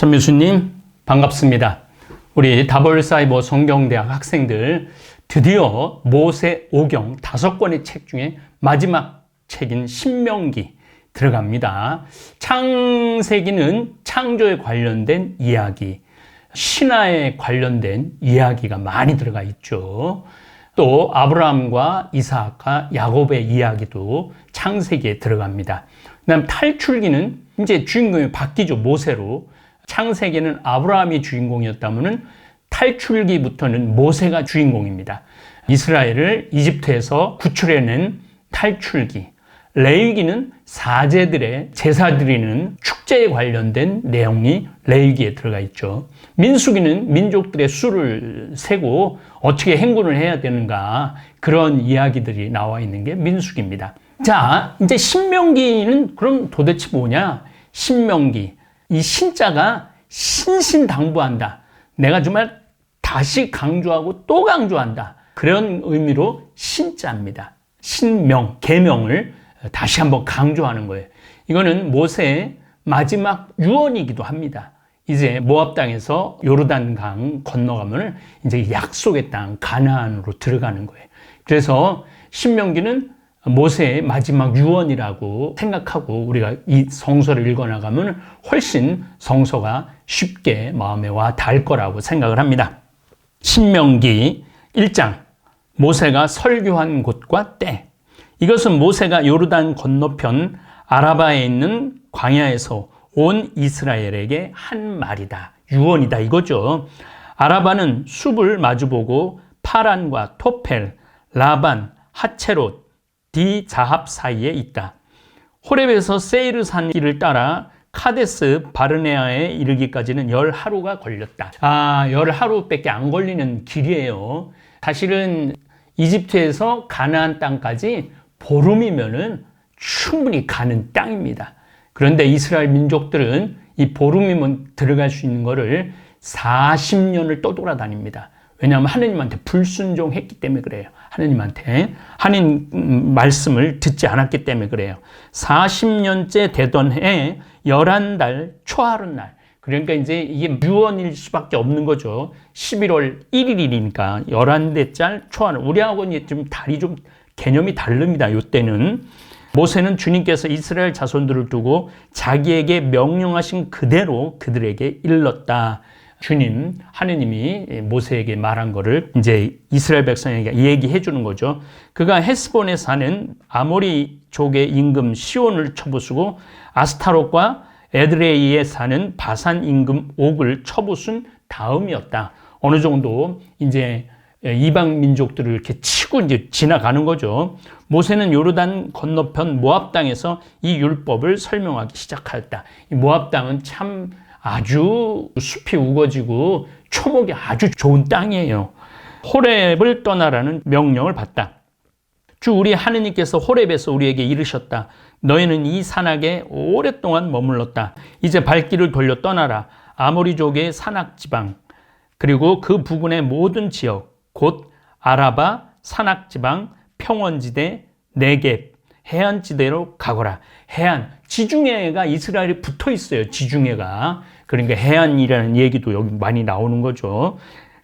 전미수님 반갑습니다. 우리 다볼사이버 성경대학 학생들 드디어 모세 오경 다섯 권의 책 중에 마지막 책인 신명기 들어갑니다. 창세기는 창조에 관련된 이야기, 신화에 관련된 이야기가 많이 들어가 있죠. 또 아브라함과 이사학과 야곱의 이야기도 창세기에 들어갑니다. 그다음 탈출기는 이제 주인공이 바뀌죠 모세로 창세기는 아브라함이 주인공이었다면은 탈출기부터는 모세가 주인공입니다. 이스라엘을 이집트에서 구출해낸 탈출기. 레위기는 사제들의 제사 드리는 축제에 관련된 내용이 레위기에 들어가 있죠. 민수기는 민족들의 수를 세고 어떻게 행군을 해야 되는가 그런 이야기들이 나와 있는 게 민수기입니다. 자, 이제 신명기는 그럼 도대체 뭐냐? 신명기. 이 신자가 신신당부한다. 내가 정말 다시 강조하고 또 강조한다. 그런 의미로 신자입니다. 신명, 계명을 다시 한번 강조하는 거예요. 이거는 모세의 마지막 유언이기도 합니다. 이제 모압 땅에서 요르단 강 건너가면 이제 약속의 땅 가나안으로 들어가는 거예요. 그래서 신명기는 모세의 마지막 유언이라고 생각하고 우리가 이 성서를 읽어나가면 훨씬 성서가 쉽게 마음에 와 닿을 거라고 생각을 합니다. 신명기 1장 모세가 설교한 곳과 때 이것은 모세가 요르단 건너편 아라바에 있는 광야에서 온 이스라엘에게 한 말이다. 유언이다 이거죠. 아라바는 숲을 마주보고 파란과 토펠, 라반, 하체롯, 디자합 사이에 있다. 호렙에서 세이르 산 길을 따라 카데스 바르네아에 이르기까지는 열 하루가 걸렸다. 아, 열 하루밖에 안 걸리는 길이에요. 사실은 이집트에서 가나안 땅까지 보름이면은 충분히 가는 땅입니다. 그런데 이스라엘 민족들은 이 보름이면 들어갈 수 있는 거를 40년을 떠돌아다닙니다. 왜냐하면 하느님한테 불순종했기 때문에 그래요. 하느님한테 하나님 음, 말씀을 듣지 않았기 때문에 그래요. 40년째 되던 해 11달 초하룻 날 그러니까 이제 이게 유언일 수밖에 없는 거죠. 11월 1일이니까 11대짤 초하룻 우리하고는 좀 달이 좀 개념이 다릅니다. 요때는 모세는 주님께서 이스라엘 자손들을 두고 자기에게 명령하신 그대로 그들에게 일렀다. 주님, 하느님이 모세에게 말한 거를 이제 이스라엘 백성에게 얘기해 주는 거죠. 그가 헤스본에 사는 아모리 족의 임금 시온을 쳐부수고 아스타롯과 에드레이에 사는 바산 임금 옥을 쳐부순 다음이었다. 어느 정도 이제 이방 민족들을 이렇게 치고 이제 지나가는 거죠. 모세는 요르단 건너편 모압 땅에서 이 율법을 설명하기 시작하였다. 이 모압 땅은 참 아주 숲이 우거지고 초목이 아주 좋은 땅이에요. 호렙을 떠나라는 명령을 받다. 주 우리 하느님께서 호렙에서 우리에게 이르셨다. 너희는 이 산악에 오랫동안 머물렀다. 이제 발길을 돌려 떠나라. 아모리족의 산악 지방 그리고 그 부근의 모든 지역 곧 아라바 산악 지방 평원지대 네겝 해안지대로 가거라. 해안 지중해가 이스라엘이 붙어 있어요. 지중해가. 그러니까 해안이라는 얘기도 여기 많이 나오는 거죠.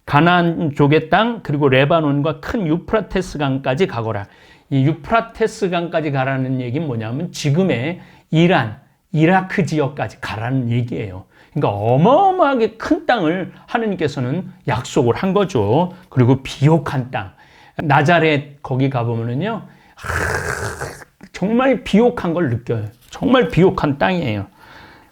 가나안 쪽의 땅 그리고 레바논과 큰 유프라테스 강까지 가거라. 이 유프라테스 강까지 가라는 얘기는 뭐냐면 지금의 이란, 이라크 지역까지 가라는 얘기예요. 그러니까 어마어마하게 큰 땅을 하느님께서는 약속을 한 거죠. 그리고 비옥한 땅. 나자렛 거기 가보면은요. 정말 비옥한 걸 느껴요. 정말 비옥한 땅이에요.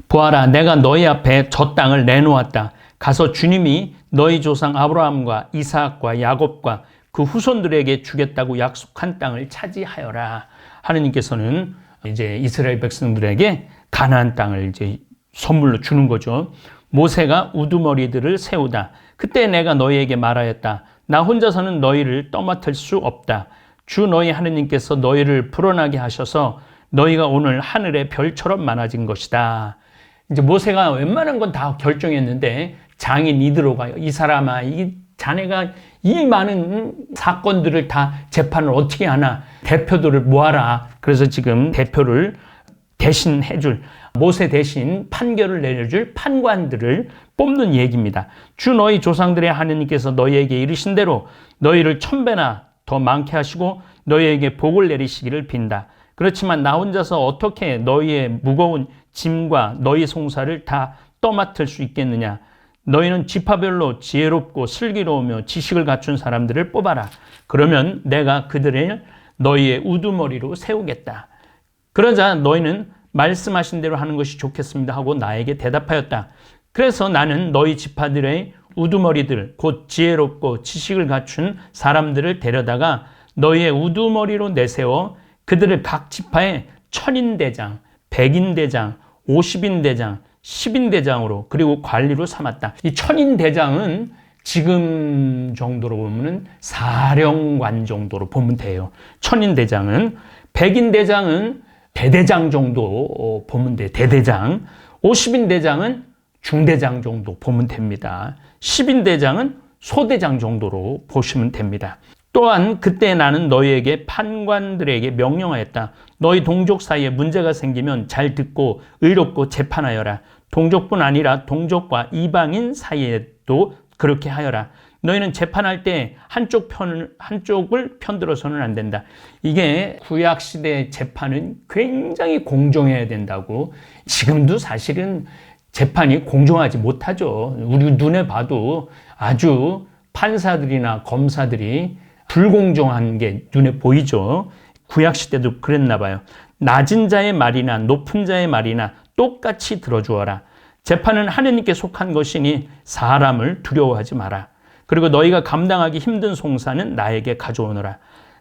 보아라, 내가 너희 앞에 저 땅을 내놓았다. 가서 주님이 너희 조상 아브라함과 이삭과 야곱과 그 후손들에게 주겠다고 약속한 땅을 차지하여라. 하느님께서는 이제 이스라엘 백성들에게 가나안 땅을 이제 선물로 주는 거죠. 모세가 우두머리들을 세우다. 그때 내가 너희에게 말하였다. 나 혼자서는 너희를 떠맡을 수 없다. 주 너희 하느님께서 너희를 불어나게 하셔서 너희가 오늘 하늘의 별처럼 많아진 것이다. 이제 모세가 웬만한 건 다 결정했는데 장인 이드로가 이 사람아 이 자네가 이 많은 사건들을 다 재판을 어떻게 하나 대표들을 모아라. 그래서 지금 대표를 대신 해줄 모세 대신 판결을 내려줄 판관들을 뽑는 얘기입니다. 주 너희 조상들의 하느님께서 너희에게 이르신 대로 너희를 천배나 더 많게 하시고 너희에게 복을 내리시기를 빈다. 그렇지만 나 혼자서 어떻게 너희의 무거운 짐과 너희 송사를 다 떠맡을 수 있겠느냐? 너희는 지파별로 지혜롭고 슬기로우며 지식을 갖춘 사람들을 뽑아라. 그러면 내가 그들을 너희의 우두머리로 세우겠다. 그러자 너희는 말씀하신 대로 하는 것이 좋겠습니다 하고 나에게 대답하였다. 그래서 나는 너희 지파들의 우두머리들, 곧 지혜롭고 지식을 갖춘 사람들을 데려다가 너희의 우두머리로 내세워 그들을 각 지파의 천인대장, 백인대장, 오십인대장, 십인대장으로 그리고 관리로 삼았다. 이 천인대장은 지금 정도로 보면은 사령관 정도로 보면 돼요. 천인대장은 백인대장은 대대장 정도 어, 보면 돼. 대대장. 오십인대장은 중대장 정도 보면 됩니다. 십인대장은 소대장 정도로 보시면 됩니다. 또한 그때 나는 너희에게 판관들에게 명령하였다. 너희 동족 사이에 문제가 생기면 잘 듣고 의롭고 재판하여라. 동족뿐 아니라 동족과 이방인 사이에도 그렇게 하여라. 너희는 재판할 때 한쪽 편을 한쪽을 편들어서는 안 된다. 이게 구약 시대 재판은 굉장히 공정해야 된다고. 지금도 사실은 재판이 공정하지 못하죠. 우리 눈에 봐도 아주 판사들이나 검사들이 불공정한 게 눈에 보이죠. 구약 시대도 그랬나 봐요. 낮은 자의 말이나 높은 자의 말이나 똑같이 들어주어라. 재판은 하느님께 속한 것이니 사람을 두려워하지 마라. 그리고 너희가 감당하기 힘든 송사는 나에게 가져오너라.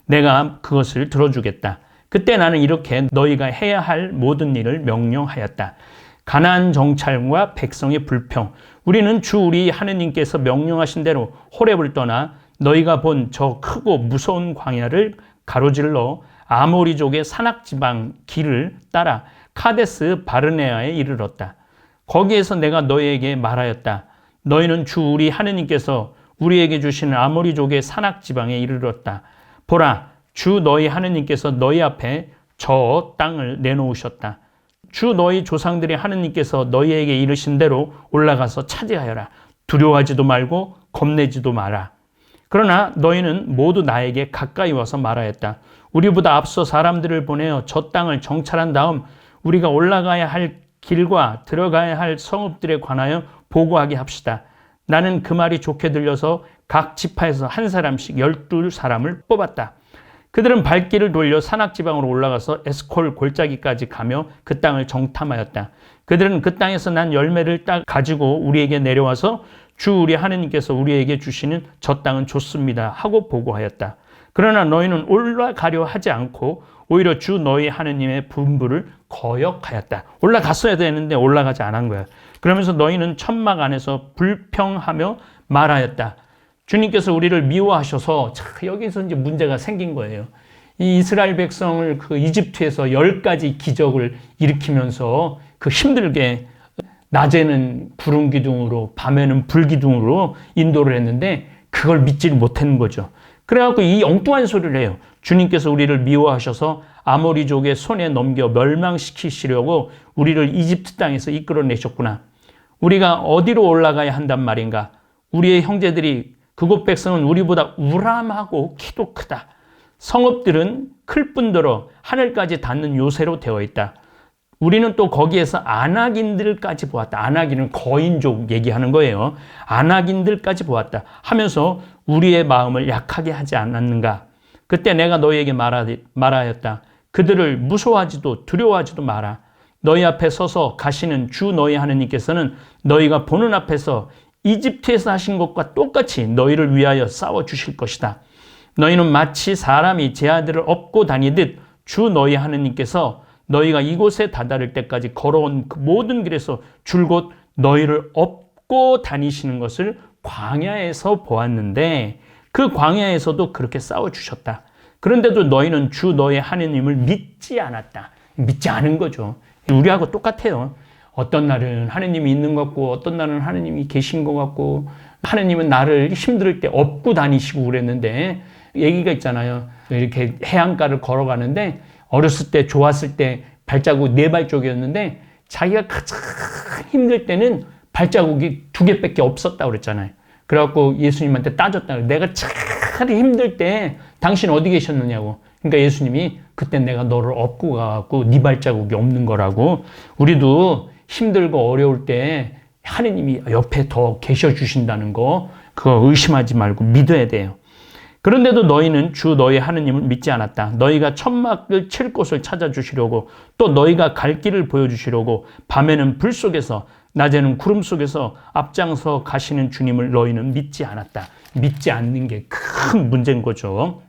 내가 그것을 들어주겠다. 그때 나는 이렇게 너희가 해야 할 모든 일을 명령하였다. 가난 정찰과 백성의 불평. 우리는 주 우리 하느님께서 명령하신 대로 호렙을 떠나 너희가 본 저 크고 무서운 광야를 가로질러 아모리족의 산악 지방 길을 따라 카데스 바르네아에 이르렀다. 거기에서 내가 너희에게 말하였다. 너희는 주 우리 하느님께서 우리에게 주시는 아모리족의 산악 지방에 이르렀다. 보라, 주 너희 하느님께서 너희 앞에 저 땅을 내놓으셨다. 주 너희 조상들의 하느님께서 너희에게 이르신 대로 올라가서 차지하여라. 두려워하지도 말고 겁내지도 마라. 그러나 너희는 모두 나에게 가까이 와서 말하였다. 우리보다 앞서 사람들을 보내어 저 땅을 정찰한 다음 우리가 올라가야 할 길과 들어가야 할 성읍들에 관하여 보고하게 합시다. 나는 그 말이 좋게 들려서 각 지파에서 한 사람씩 열둘 사람을 뽑았다. 그들은 발길을 돌려 산악 지방으로 올라가서 에스콜 골짜기까지 가며 그 땅을 정탐하였다. 그들은 그 땅에서 난 열매를 딱 가지고 우리에게 내려와서 주 우리 하느님께서 우리에게 주시는 저 땅은 좋습니다 하고 보고하였다. 그러나 너희는 올라가려 하지 않고 오히려 주 너희 하느님의 분부를 거역하였다. 올라갔어야 되는데 올라가지 않은 거야. 그러면서 너희는 천막 안에서 불평하며 말하였다. 주님께서 우리를 미워하셔서 자, 여기서 이제 문제가 생긴 거예요. 이 이스라엘 백성을 그 이집트에서 열 가지 기적을 일으키면서 그 힘들게 낮에는 구름 기둥으로 밤에는 불 기둥으로 인도를 했는데 그걸 믿지를 못하는 거죠. 그래갖고 이 엉뚱한 소리를 해요. 주님께서 우리를 미워하셔서 아모리족의 손에 넘겨 멸망시키시려고 우리를 이집트 땅에서 이끌어내셨구나. 우리가 어디로 올라가야 한단 말인가? 우리의 형제들이 그곳 백성은 우리보다 우람하고 키도 크다. 성읍들은 클 뿐더러 하늘까지 닿는 요새로 되어 있다. 우리는 또 거기에서 아낙인들까지 보았다. 아낙인은 거인족 얘기하는 거예요. 아낙인들까지 보았다. 하면서 우리의 마음을 약하게 하지 않았는가? 그때 내가 너희에게 말하, 말하였다. 그들을 무서워하지도 두려워하지도 마라. 너희 앞에 서서 가시는 주 너희 하느님께서는 너희가 보는 앞에서 이집트에서 하신 것과 똑같이 너희를 위하여 싸워 주실 것이다. 너희는 마치 사람이 제 아들을 업고 다니듯 주 너희 하느님께서 너희가 이곳에 다다를 때까지 걸어온 그 모든 길에서 줄곧 너희를 업고 다니시는 것을 광야에서 보았는데 그 광야에서도 그렇게 싸워 주셨다. 그런데도 너희는 주 너의 하느님을 믿지 않았다. 믿지 않은 거죠. 우리하고 똑같아요. 어떤 날은 하느님이 있는 것 같고 어떤 날은 하느님이 계신 것 같고 하느님은 나를 힘들 때 업고 다니시고 그랬는데 얘기가 있잖아요. 이렇게 해안가를 걸어가는데 어렸을 때 좋았을 때 발자국 네 발쪽이었는데 자기가 가장 힘들 때는 발자국이 두 개밖에 없었다고 그랬잖아요. 그래갖고 예수님한테 따졌다. 내가 차라리 힘들 때 당신 어디 계셨느냐고. 그러니까 예수님이 그때 내가 너를 업고 가갖고 네 발자국이 없는 거라고. 우리도 힘들고 어려울 때 하느님이 옆에 더 계셔 주신다는 거 그거 의심하지 말고 믿어야 돼요. 그런데도 너희는 주 너희 하느님을 믿지 않았다. 너희가 천막을 칠 곳을 찾아 주시려고 또 너희가 갈 길을 보여 주시려고 밤에는 불 속에서 낮에는 구름 속에서 앞장서 가시는 주님을 너희는 믿지 않았다. 믿지 않는 게 큰 문제인 거죠.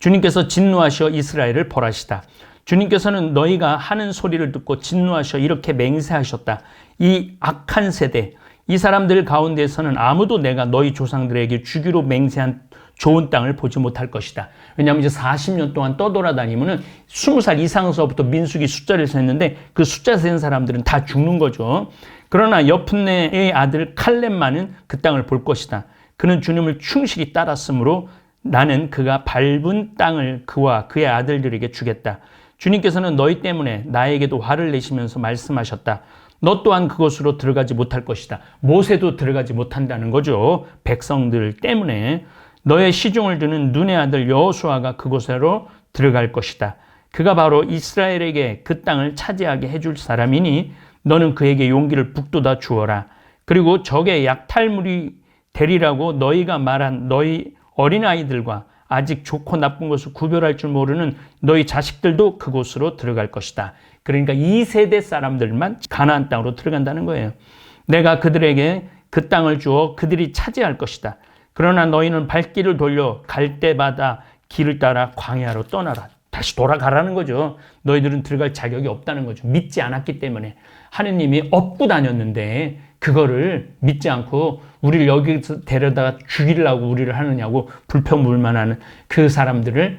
주님께서 진노하셔 이스라엘을 벌하시다. 주님께서는 너희가 하는 소리를 듣고 진노하셔 이렇게 맹세하셨다. 이 악한 세대, 이 사람들 가운데서는 아무도 내가 너희 조상들에게 주기로 맹세한 좋은 땅을 보지 못할 것이다. 왜냐하면 이제 40년 동안 떠돌아다니면은 20살 이상서부터 민숙이 숫자를 셌는데 그 숫자 센 사람들은 다 죽는 거죠. 그러나 여푼네의 아들 칼렙만은 그 땅을 볼 것이다. 그는 주님을 충실히 따랐으므로 나는 그가 밟은 땅을 그와 그의 아들들에게 주겠다. 주님께서는 너희 때문에 나에게도 화를 내시면서 말씀하셨다. 너 또한 그곳으로 들어가지 못할 것이다. 모세도 들어가지 못한다는 거죠. 백성들 때문에 너의 시중을 드는 눈의 아들 여호수아가 그곳으로 들어갈 것이다. 그가 바로 이스라엘에게 그 땅을 차지하게 해줄 사람이니 너는 그에게 용기를 북돋아 주어라. 그리고 적의 약탈물이 되리라고 너희가 말한 너희 어린아이들과 아직 좋고 나쁜 것을 구별할 줄 모르는 너희 자식들도 그곳으로 들어갈 것이다. 그러니까 2세대 사람들만 가나안 땅으로 들어간다는 거예요. 내가 그들에게 그 땅을 주어 그들이 차지할 것이다. 그러나 너희는 발길을 돌려 갈 때마다 길을 따라 광야로 떠나라. 다시 돌아가라는 거죠. 너희들은 들어갈 자격이 없다는 거죠. 믿지 않았기 때문에. 하느님이 업고 다녔는데 그거를 믿지 않고 우리를 여기서 데려다가 죽이려고 우리를 하느냐고 불평불만 하는 그 사람들을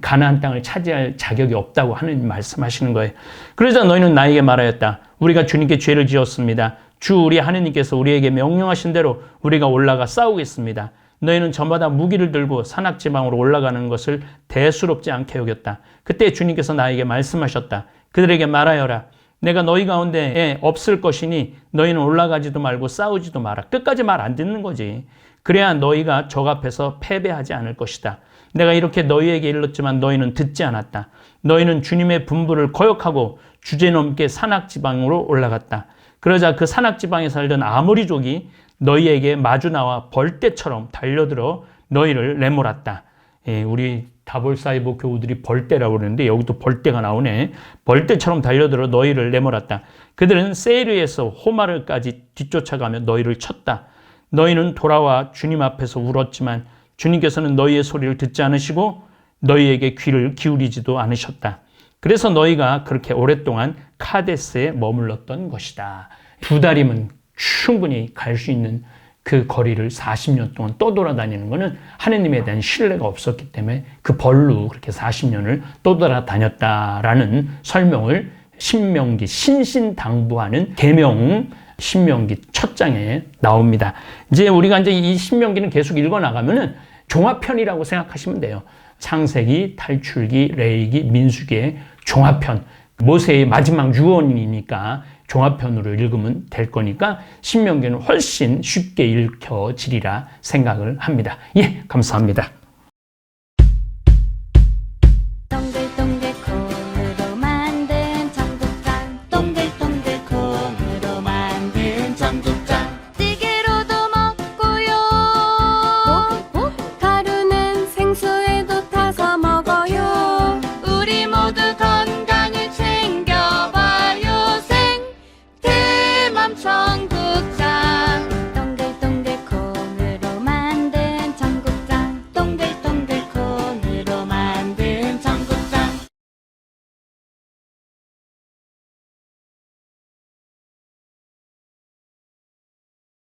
가나안 땅을 차지할 자격이 없다고 하는 말씀하시는 거예요. 그러자 너희는 나에게 말하였다. 우리가 주님께 죄를 지었습니다. 주 우리 하느님께서 우리에게 명령하신 대로 우리가 올라가 싸우겠습니다. 너희는 저마다 무기를 들고 산악 지방으로 올라가는 것을 대수롭지 않게 여겼다. 그때 주님께서 나에게 말씀하셨다. 그들에게 말하여라. 내가 너희 가운데에 없을 것이니 너희는 올라가지도 말고 싸우지도 마라. 끝까지 말 안 듣는 거지. 그래야 너희가 적 앞에서 패배하지 않을 것이다. 내가 이렇게 너희에게 일렀지만 너희는 듣지 않았다. 너희는 주님의 분부를 거역하고 주제넘게 산악지방으로 올라갔다. 그러자 그 산악지방에 살던 아모리족이 너희에게 마주 나와 벌떼처럼 달려들어 너희를 내몰았다. 예, 우리 다볼사이버 교우들이 벌떼라고 그러는데 여기도 벌떼가 나오네. 벌떼처럼 달려들어 너희를 내몰았다. 그들은 세이르에서 호마르까지 뒤쫓아가며 너희를 쳤다. 너희는 돌아와 주님 앞에서 울었지만 주님께서는 너희의 소리를 듣지 않으시고 너희에게 귀를 기울이지도 않으셨다. 그래서 너희가 그렇게 오랫동안 카데스에 머물렀던 것이다. 두 달이면 충분히 갈 수 있는 그 거리를 40년 동안 떠돌아다니는 것은 하느님에 대한 신뢰가 없었기 때문에 그 벌로 그렇게 40년을 떠돌아다녔다라는 설명을 신명기 신신당부하는 계명 신명기 첫 장에 나옵니다. 이제 우리가 이제 이 신명기는 계속 읽어 나가면은 종합편이라고 생각하시면 돼요. 창세기, 탈출기, 레이기, 민수기의 종합편. 모세의 마지막 유언이니까 종합편으로 읽으면 될 거니까 신명기는 훨씬 쉽게 읽혀지리라 생각을 합니다. 예, 감사합니다.